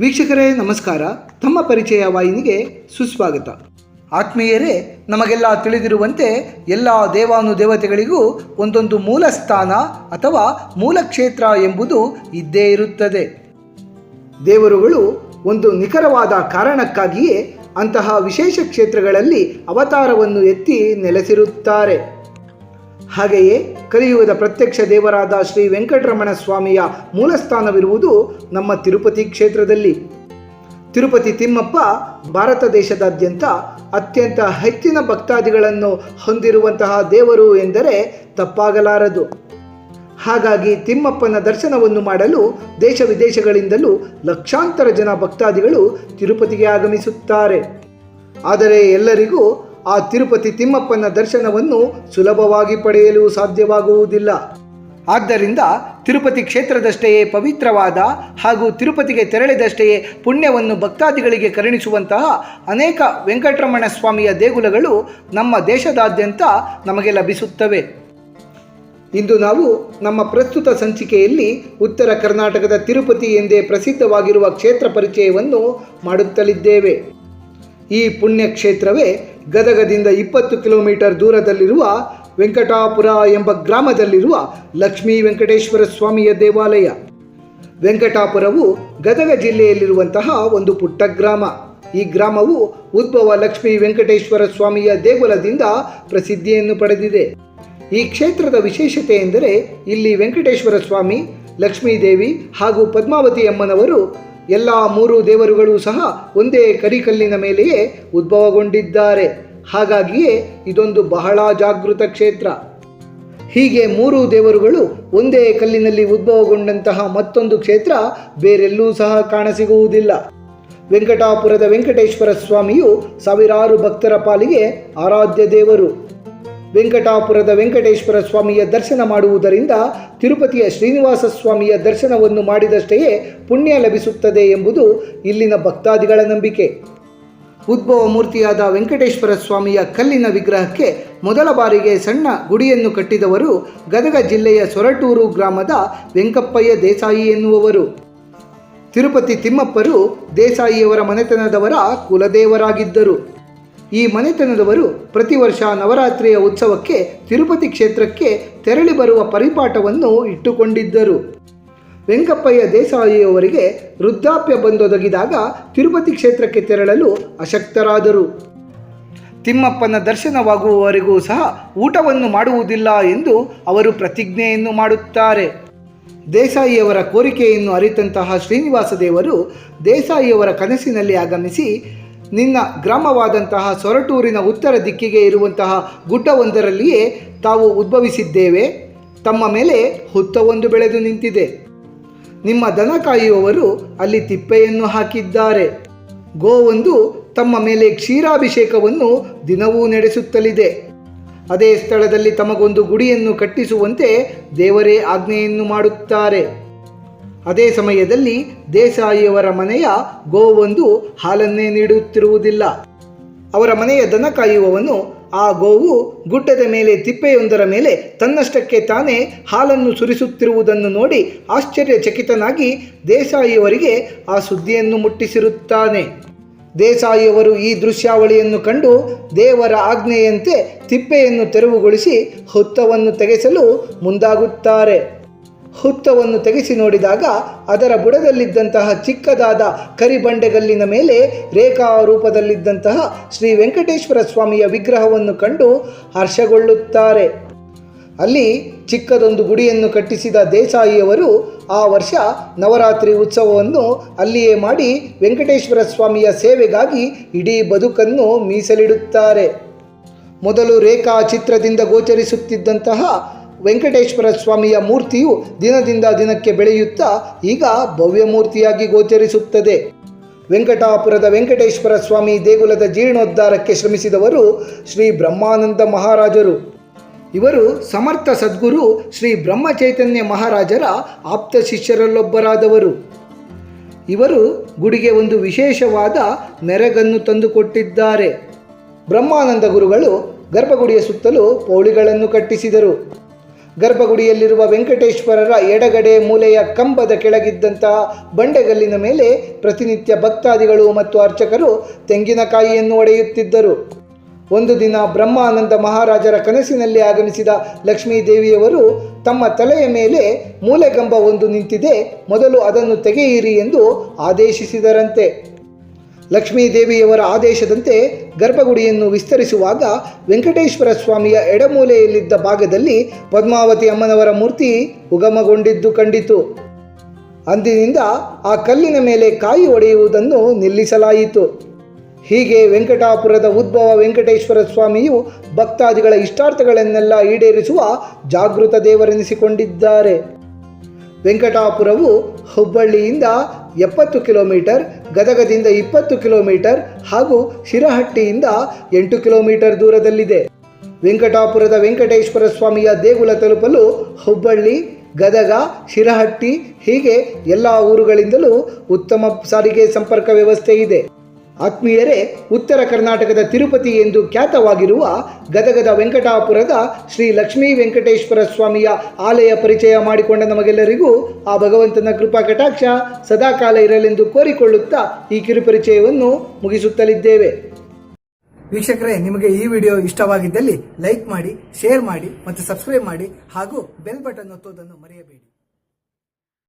ವೀಕ್ಷಕರೇ, ನಮಸ್ಕಾರ. ತಮ್ಮ ಪರಿಚಯ ವಾಹಿನಿಗೆ ಸುಸ್ವಾಗತ. ಆತ್ಮೀಯರೇ, ನಮಗೆಲ್ಲ ತಿಳಿದಿರುವಂತೆ ಎಲ್ಲ ದೇವಾನುದೇವತೆಗಳಿಗೂ ಒಂದೊಂದು ಮೂಲ ಸ್ಥಾನ ಅಥವಾ ಮೂಲ ಕ್ಷೇತ್ರ ಎಂಬುದು ಇದ್ದೇ ಇರುತ್ತದೆ. ದೇವರುಗಳು ಒಂದು ನಿಖರವಾದ ಕಾರಣಕ್ಕಾಗಿಯೇ ಅಂತಹ ವಿಶೇಷ ಕ್ಷೇತ್ರಗಳಲ್ಲಿ ಅವತಾರವನ್ನು ಎತ್ತಿ ನೆಲೆಸಿರುತ್ತಾರೆ. ಹಾಗೆಯೇ ಕಲಿಯುಗದ ಪ್ರತ್ಯಕ್ಷ ದೇವರಾದ ಶ್ರೀ ವೆಂಕಟರಮಣ ಸ್ವಾಮಿಯ ಮೂಲಸ್ಥಾನವಿರುವುದು ನಮ್ಮ ತಿರುಪತಿ ಕ್ಷೇತ್ರದಲ್ಲಿ. ತಿರುಪತಿ ತಿಮ್ಮಪ್ಪ ಭಾರತ ದೇಶದಾದ್ಯಂತ ಅತ್ಯಂತ ಹೆಚ್ಚಿನ ಭಕ್ತಾದಿಗಳನ್ನು ಹೊಂದಿರುವಂತಹ ದೇವರು ಎಂದರೆ ತಪ್ಪಾಗಲಾರದು. ಹಾಗಾಗಿ ತಿಮ್ಮಪ್ಪನ ದರ್ಶನವನ್ನು ಮಾಡಲು ದೇಶ ವಿದೇಶಗಳಿಂದಲೂ ಲಕ್ಷಾಂತರ ಜನ ಭಕ್ತಾದಿಗಳು ತಿರುಪತಿಗೆ ಆಗಮಿಸುತ್ತಾರೆ. ಆದರೆ ಎಲ್ಲರಿಗೂ ಆ ತಿರುಪತಿ ತಿಮ್ಮಪ್ಪನ ದರ್ಶನವನ್ನು ಸುಲಭವಾಗಿ ಪಡೆಯಲು ಸಾಧ್ಯವಾಗುವುದಿಲ್ಲ. ಆದ್ದರಿಂದ ತಿರುಪತಿ ಕ್ಷೇತ್ರದಷ್ಟೆಯೇ ಪವಿತ್ರವಾದ ಹಾಗೂ ತಿರುಪತಿಗೆ ತೆರಳಿದಷ್ಟೆಯೇ ಪುಣ್ಯವನ್ನು ಭಕ್ತಾದಿಗಳಿಗೆ ಕರುಣಿಸುವಂತಹ ಅನೇಕ ವೆಂಕಟರಮಣ ಸ್ವಾಮಿಯ ದೇಗುಲಗಳು ನಮ್ಮ ದೇಶದಾದ್ಯಂತ ನಮಗೆ ಲಭಿಸುತ್ತವೆ. ಇಂದು ನಾವು ನಮ್ಮ ಪ್ರಸ್ತುತ ಸಂಚಿಕೆಯಲ್ಲಿ ಉತ್ತರ ಕರ್ನಾಟಕದ ತಿರುಪತಿ ಎಂದೇ ಪ್ರಸಿದ್ಧವಾಗಿರುವ ಕ್ಷೇತ್ರ ಪರಿಚಯವನ್ನು ಮಾಡುತ್ತಲಿದ್ದೇವೆ. ಈ ಪುಣ್ಯ ಕ್ಷೇತ್ರವೇ ಗದಗದಿಂದ ಇಪ್ಪತ್ತು ಕಿಲೋಮೀಟರ್ ದೂರದಲ್ಲಿರುವ ವೆಂಕಟಾಪುರ ಎಂಬ ಗ್ರಾಮದಲ್ಲಿರುವ ಲಕ್ಷ್ಮೀ ವೆಂಕಟೇಶ್ವರ ಸ್ವಾಮಿಯ ದೇವಾಲಯ. ವೆಂಕಟಾಪುರವು ಗದಗ ಜಿಲ್ಲೆಯಲ್ಲಿರುವಂತಹ ಒಂದು ಪುಟ್ಟ ಗ್ರಾಮ. ಈ ಗ್ರಾಮವು ಉದ್ಭವ ಲಕ್ಷ್ಮೀ ವೆಂಕಟೇಶ್ವರ ಸ್ವಾಮಿಯ ದೇಗುಲದಿಂದ ಪ್ರಸಿದ್ಧಿಯನ್ನು ಪಡೆದಿದೆ. ಈ ಕ್ಷೇತ್ರದ ವಿಶೇಷತೆ ಎಂದರೆ ಇಲ್ಲಿ ವೆಂಕಟೇಶ್ವರ ಸ್ವಾಮಿ, ಲಕ್ಷ್ಮೀದೇವಿ ಹಾಗೂ ಪದ್ಮಾವತಿ ಅಮ್ಮನವರು ಎಲ್ಲ ಮೂರು ದೇವರುಗಳು ಸಹ ಒಂದೇ ಕರಿಕಲ್ಲಿನ ಮೇಲೆಯೇ ಉದ್ಭವಗೊಂಡಿದ್ದಾರೆ. ಹಾಗಾಗಿಯೇ ಇದೊಂದು ಬಹಳ ಜಾಗೃತ ಕ್ಷೇತ್ರ. ಹೀಗೆ ಮೂರು ದೇವರುಗಳು ಒಂದೇ ಕಲ್ಲಿನಲ್ಲಿ ಉದ್ಭವಗೊಂಡಂತಹ ಮತ್ತೊಂದು ಕ್ಷೇತ್ರ ಬೇರೆಲ್ಲೂ ಸಹ ಕಾಣಸಿಗುವುದಿಲ್ಲ. ವೆಂಕಟಾಪುರದ ವೆಂಕಟೇಶ್ವರ ಸ್ವಾಮಿಯು ಸಾವಿರಾರು ಭಕ್ತರ ಪಾಲಿಗೆ ಆರಾಧ್ಯ ದೇವರು. ವೆಂಕಟಾಪುರದ ವೆಂಕಟೇಶ್ವರ ಸ್ವಾಮಿಯ ದರ್ಶನ ಮಾಡುವುದರಿಂದ ತಿರುಪತಿಯ ಶ್ರೀನಿವಾಸ ಸ್ವಾಮಿಯ ದರ್ಶನವನ್ನು ಮಾಡಿದಷ್ಟೆಯೇ ಪುಣ್ಯ ಲಭಿಸುತ್ತದೆ ಎಂಬುದು ಇಲ್ಲಿನ ಭಕ್ತಾದಿಗಳ ನಂಬಿಕೆ. ಉದ್ಭವ ಮೂರ್ತಿಯಾದ ವೆಂಕಟೇಶ್ವರ ಸ್ವಾಮಿಯ ಕಲ್ಲಿನ ವಿಗ್ರಹಕ್ಕೆ ಮೊದಲ ಬಾರಿಗೆ ಸಣ್ಣ ಗುಡಿಯನ್ನು ಕಟ್ಟಿದವರು ಗದಗ ಜಿಲ್ಲೆಯ ಸೊರಟೂರು ಗ್ರಾಮದ ವೆಂಕಪ್ಪಯ್ಯ ದೇಸಾಯಿ ಎನ್ನುವವರು. ತಿರುಪತಿ ತಿಮ್ಮಪ್ಪರು ದೇಸಾಯಿಯವರ ಮನೆತನದವರ ಕುಲದೇವರಾಗಿದ್ದರು. ಈ ಮನೆತನದವರು ಪ್ರತಿ ವರ್ಷ ನವರಾತ್ರಿಯ ಉತ್ಸವಕ್ಕೆ ತಿರುಪತಿ ಕ್ಷೇತ್ರಕ್ಕೆ ತೆರಳಿ ಬರುವ ಪರಿಪಾಠವನ್ನು ಇಟ್ಟುಕೊಂಡಿದ್ದರು. ವೆಂಕಪ್ಪಯ್ಯ ದೇಸಾಯಿಯವರಿಗೆ ವೃದ್ಧಾಪ್ಯ ಬಂದೊದಗಿದಾಗ ತಿರುಪತಿ ಕ್ಷೇತ್ರಕ್ಕೆ ತೆರಳಲು ಅಶಕ್ತರಾದರು. ತಿಮ್ಮಪ್ಪನ ದರ್ಶನವಾಗುವವರೆಗೂ ಸಹ ಊಟವನ್ನು ಮಾಡುವುದಿಲ್ಲ ಎಂದು ಅವರು ಪ್ರತಿಜ್ಞೆಯನ್ನು ಮಾಡುತ್ತಾರೆ. ದೇಸಾಯಿಯವರ ಕೋರಿಕೆಯನ್ನು ಅರಿತಂತಹ ಶ್ರೀನಿವಾಸ ದೇವರು ದೇಸಾಯಿಯವರ ಕನಸಿನಲ್ಲಿ ಆಗಮಿಸಿ ನಿನ್ನ ಗ್ರಾಮವಾದಂತಹ ಸೊರಟೂರಿನ ಉತ್ತರ ದಿಕ್ಕಿಗೆ ಇರುವಂತಹ ಗುಡ್ಡವೊಂದರಲ್ಲಿಯೇ ತಾವು ಉದ್ಭವಿಸಿದ್ದೇವೆ. ತಮ್ಮ ಮೇಲೆ ಹುತ್ತವೊಂದು ಬೆಳೆದು ನಿಂತಿದೆ. ನಿಮ್ಮ ದನ ಕಾಯುವವರು ಅಲ್ಲಿ ತಿಪ್ಪೆಯನ್ನು ಹಾಕಿದ್ದಾರೆ. ಗೋವೊಂದು ತಮ್ಮ ಮೇಲೆ ಕ್ಷೀರಾಭಿಷೇಕವನ್ನು ದಿನವೂ ನಡೆಸುತ್ತಲಿದೆ. ಅದೇ ಸ್ಥಳದಲ್ಲಿ ತಮಗೊಂದು ಗುಡಿಯನ್ನು ಕಟ್ಟಿಸುವಂತೆ ದೇವರೇ ಆಜ್ಞೆಯನ್ನು ಮಾಡುತ್ತಾರೆ. ಅದೇ ಸಮಯದಲ್ಲಿ ದೇಸಾಯಿಯವರ ಮನೆಯ ಗೋವೊಂದು ಹಾಲನ್ನೇ ನೀಡುತ್ತಿರುವುದಿಲ್ಲ. ಅವರ ಮನೆಯ ದನ ಕಾಯುವವನು ಆ ಗೋವು ಗುಡ್ಡದ ಮೇಲೆ ತಿಪ್ಪೆಯೊಂದರ ಮೇಲೆ ತನ್ನಷ್ಟಕ್ಕೆ ತಾನೇ ಹಾಲನ್ನು ಸುರಿಸುತ್ತಿರುವುದನ್ನು ನೋಡಿ ಆಶ್ಚರ್ಯಚಕಿತನಾಗಿ ದೇಸಾಯಿಯವರಿಗೆ ಆ ಸುದ್ದಿಯನ್ನು ಮುಟ್ಟಿಸಿರುತ್ತಾನೆ. ದೇಸಾಯಿಯವರು ಈ ದೃಶ್ಯಾವಳಿಯನ್ನು ಕಂಡು ದೇವರ ಆಜ್ಞೆಯಂತೆ ತಿಪ್ಪೆಯನ್ನು ತೆರವುಗೊಳಿಸಿ ಹುತ್ತವನ್ನು ತೆಗೆಸಲು ಮುಂದಾಗುತ್ತಾರೆ. ಹುತ್ತವನ್ನು ತೆಗೆಸಿ ನೋಡಿದಾಗ ಅದರ ಬುಡದಲ್ಲಿದ್ದಂತಹ ಚಿಕ್ಕದಾದ ಕರಿಬಂಡೆಗಲ್ಲಿನ ಮೇಲೆ ರೇಖಾ ರೂಪದಲ್ಲಿದ್ದಂತಹ ಶ್ರೀ ವೆಂಕಟೇಶ್ವರ ಸ್ವಾಮಿಯ ವಿಗ್ರಹವನ್ನು ಕಂಡು ಹರ್ಷಗೊಳ್ಳುತ್ತಾರೆ. ಅಲ್ಲಿ ಚಿಕ್ಕದೊಂದು ಗುಡಿಯನ್ನು ಕಟ್ಟಿಸಿದ ದೇಸಾಯಿಯವರು ಆ ವರ್ಷ ನವರಾತ್ರಿ ಉತ್ಸವವನ್ನು ಅಲ್ಲಿಯೇ ಮಾಡಿ ವೆಂಕಟೇಶ್ವರ ಸ್ವಾಮಿಯ ಸೇವೆಗಾಗಿ ಇಡೀ ಬದುಕನ್ನು ಮೀಸಲಿಡುತ್ತಾರೆ. ಮೊದಲು ರೇಖಾ ಚಿತ್ರದಿಂದ ಗೋಚರಿಸುತ್ತಿದ್ದಂತಹ ವೆಂಕಟೇಶ್ವರ ಸ್ವಾಮಿಯ ಮೂರ್ತಿಯು ದಿನದಿಂದ ದಿನಕ್ಕೆ ಬೆಳೆಯುತ್ತಾ ಈಗ ಭವ್ಯ ಮೂರ್ತಿಯಾಗಿ ಗೋಚರಿಸುತ್ತದೆ. ವೆಂಕಟಾಪುರದ ವೆಂಕಟೇಶ್ವರ ಸ್ವಾಮಿ ದೇಗುಲದ ಜೀರ್ಣೋದ್ಧಾರಕ್ಕೆ ಶ್ರಮಿಸಿದವರು ಶ್ರೀ ಬ್ರಹ್ಮಾನಂದ ಮಹಾರಾಜರು. ಇವರು ಸಮರ್ಥ ಸದ್ಗುರು ಶ್ರೀ ಬ್ರಹ್ಮಚೈತನ್ಯ ಮಹಾರಾಜರ ಆಪ್ತ ಶಿಷ್ಯರಲ್ಲೊಬ್ಬರಾದವರು. ಇವರು ಗುಡಿಗೆ ಒಂದು ವಿಶೇಷವಾದ ಮೆರಗನ್ನು ತಂದುಕೊಟ್ಟಿದ್ದಾರೆ. ಬ್ರಹ್ಮಾನಂದ ಗುರುಗಳು ಗರ್ಭಗುಡಿಯ ಸುತ್ತಲೂ ಪೌಳಿಗಳನ್ನು ಕಟ್ಟಿಸಿದರು. ಗರ್ಭಗುಡಿಯಲ್ಲಿರುವ ವೆಂಕಟೇಶ್ವರರ ಎಡಗಡೆ ಮೂಲೆಯ ಕಂಬದ ಕೆಳಗಿದ್ದಂತಹ ಬಂಡೆಗಲ್ಲಿನ ಮೇಲೆ ಪ್ರತಿನಿತ್ಯ ಭಕ್ತಾದಿಗಳು ಮತ್ತು ಅರ್ಚಕರು ತೆಂಗಿನಕಾಯಿಯನ್ನು ಒಡೆಯುತ್ತಿದ್ದರು. ಒಂದು ದಿನ ಬ್ರಹ್ಮಾನಂದ ಮಹಾರಾಜರ ಕನಸಿನಲ್ಲಿ ಆಗಮಿಸಿದ ಲಕ್ಷ್ಮೀದೇವಿಯವರು ತಮ್ಮ ತಲೆಯ ಮೇಲೆ ಮೂಲೆಗಂಬ ಒಂದು ನಿಂತಿದೆ, ಮೊದಲು ಅದನ್ನು ತೆಗೆಯಿರಿ ಎಂದು ಆದೇಶಿಸಿದರಂತೆ. ಲಕ್ಷ್ಮೀ ದೇವಿಯವರ ಆದೇಶದಂತೆ ಗರ್ಭಗುಡಿಯನ್ನು ವಿಸ್ತರಿಸುವಾಗ ವೆಂಕಟೇಶ್ವರ ಸ್ವಾಮಿಯ ಎಡಮೂಲೆಯಲ್ಲಿದ್ದ ಭಾಗದಲ್ಲಿ ಪದ್ಮಾವತಿ ಅಮ್ಮನವರ ಮೂರ್ತಿ ಉಗಮಗೊಂಡಿದ್ದು ಕಂಡಿತು. ಅಂದಿನಿಂದ ಆ ಕಲ್ಲಿನ ಮೇಲೆ ಕಾಯಿ ಒಡೆಯುವುದನ್ನು ನಿಲ್ಲಿಸಲಾಯಿತು. ಹೀಗೆ ವೆಂಕಟಾಪುರದ ಉದ್ಭವ ವೆಂಕಟೇಶ್ವರ ಸ್ವಾಮಿಯು ಭಕ್ತಾದಿಗಳ ಇಷ್ಟಾರ್ಥಗಳನ್ನೆಲ್ಲ ಈಡೇರಿಸುವ ಜಾಗೃತ ದೇವರೆನಿಸಿಕೊಂಡಿದ್ದಾರೆ. ವೆಂಕಟಾಪುರವು ಹುಬ್ಬಳ್ಳಿಯಿಂದ ಎಪ್ಪತ್ತು ಕಿಲೋಮೀಟರ್, ಗದಗದಿಂದ ಇಪ್ಪತ್ತು ಕಿಲೋಮೀಟರ್ ಹಾಗೂ ಶಿರಹಟ್ಟಿಯಿಂದ ಎಂಟು ಕಿಲೋಮೀಟರ್ ದೂರದಲ್ಲಿದೆ. ವೆಂಕಟಾಪುರದ ವೆಂಕಟೇಶ್ವರ ಸ್ವಾಮಿಯ ದೇಗುಲ ತಲುಪಲು ಹುಬ್ಬಳ್ಳಿ, ಗದಗ, ಶಿರಹಟ್ಟಿ ಹೀಗೆ ಎಲ್ಲ ಊರುಗಳಿಂದಲೂ ಉತ್ತಮ ಸಾರಿಗೆ ಸಂಪರ್ಕ ವ್ಯವಸ್ಥೆ ಇದೆ. ಆತ್ಮೀಯರೇ, ಉತ್ತರ ಕರ್ನಾಟಕದ ತಿರುಪತಿ ಎಂದು ಖ್ಯಾತವಾಗಿರುವ ಗದಗದ ವೆಂಕಟಾಪುರದ ಶ್ರೀ ಲಕ್ಷ್ಮೀ ವೆಂಕಟೇಶ್ವರ ಸ್ವಾಮಿಯ ಆಲಯ ಪರಿಚಯ ಮಾಡಿಕೊಂಡ ನಮಗೆಲ್ಲರಿಗೂ ಆ ಭಗವಂತನ ಕೃಪಾ ಕಟಾಕ್ಷ ಸದಾಕಾಲ ಇರಲೆಂದು ಕೋರಿಕೊಳ್ಳುತ್ತಾ ಈ ಕಿರುಪರಿಚಯವನ್ನು ಮುಗಿಸುತ್ತಲಿದ್ದೇವೆ. ವೀಕ್ಷಕರೇ, ನಿಮಗೆ ಈ ವಿಡಿಯೋ ಇಷ್ಟವಾಗಿದ್ದಲ್ಲಿ ಲೈಕ್ ಮಾಡಿ, ಶೇರ್ ಮಾಡಿ ಮತ್ತು ಸಬ್ಸ್ಕ್ರೈಬ್ ಮಾಡಿ ಹಾಗೂ ಬೆಲ್ ಬಟನ್ ಒತ್ತುವುದನ್ನು ಮರೆಯಬೇಡಿ.